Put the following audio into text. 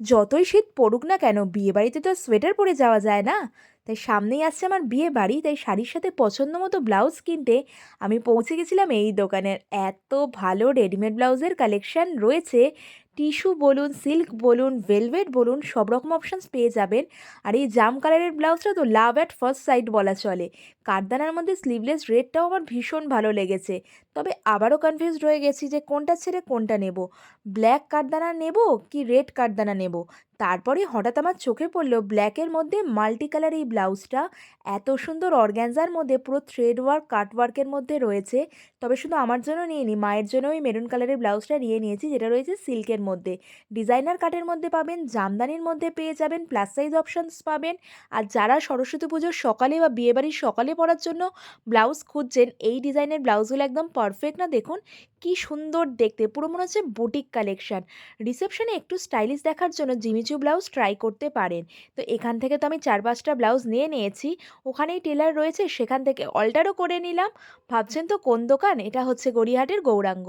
যতই শীত পড়ুক না কেন, বিয়েবাড়িতে তো সোয়েটার পরে যাওয়া যায় না। তাই সামনেই আসছে আমার বিয়ে বাড়ি তাই শাড়ির সাথে পছন্দ মতো ব্লাউজ কিনতে আমি পৌঁছে গেছিলাম এই দোকানের। এত ভালো রেডিমেড ব্লাউজের কালেকশান রয়েছে। টিস্যু বলুন, সিল্ক বলুন, ভেলভেট বলুন, সব রকম অপশানস পেয়ে যাবেন। আর এই জাম কালারের ব্লাউজটা তো লাভ অ্যাট ফার্স্ট সাইট বলা চলে। কাঠদানার মধ্যে স্লিভলেস রেডটাও আমার ভীষণ ভালো লেগেছে। তবে আবারও কনফিউজড হয়ে গেছি যে কোনটা ছেড়ে কোনটা নেব। ব্ল্যাক কাঠদানা নেব কি রেড কাঠদানা নেব? তারপরে হঠাৎ আমার চোখে পড়ল ব্ল্যাকের মধ্যে মাল্টি কালার এই ব্লাউজটা। এত সুন্দর অর্গ্যানজার মধ্যে পুরো থ্রেড ওয়ার্ক কাট ওয়ার্কের মধ্যে রয়েছে। তবে শুধু আমার জন্য নিইনি মায়ের জন্য ওই মেরুন কালারের ব্লাউজটা নিয়ে নিয়েছি, যেটা রয়েছে সিল্কের মধ্যে। ডিজাইনার কাটের মধ্যে পাবেন, জামদানির মধ্যে পেয়ে যাবেন প্লাস সাইজ অপশানস পাবেন। আর যারা সরস্বতী পুজোর সকালে বা বিয়েবাড়ির সকালে পরার জন্য ব্লাউজ খুঁজছেন, এই ডিজাইনের ব্লাউজগুলো একদম পারফেক্ট না? দেখুন, কি সুন্দর দেখতে। পুরো মনে হচ্ছে বুটিক কালেকশন রিসেপশনে একটু স্টাইলিশ দেখার জন্য জিমিচু ব্লাউজ ট্রাই করতে পারেন। তো এখান থেকে তো আমি চার পাঁচটা ব্লাউজ নিয়ে নিয়েছি। ওখানেই টেলার রয়েছে, সেখান থেকে অল্টারও করে নিলাম। ভাবছেন তো কোন দোকান? এটা হচ্ছে গড়িয়াহাটের গৌরাঙ্গ।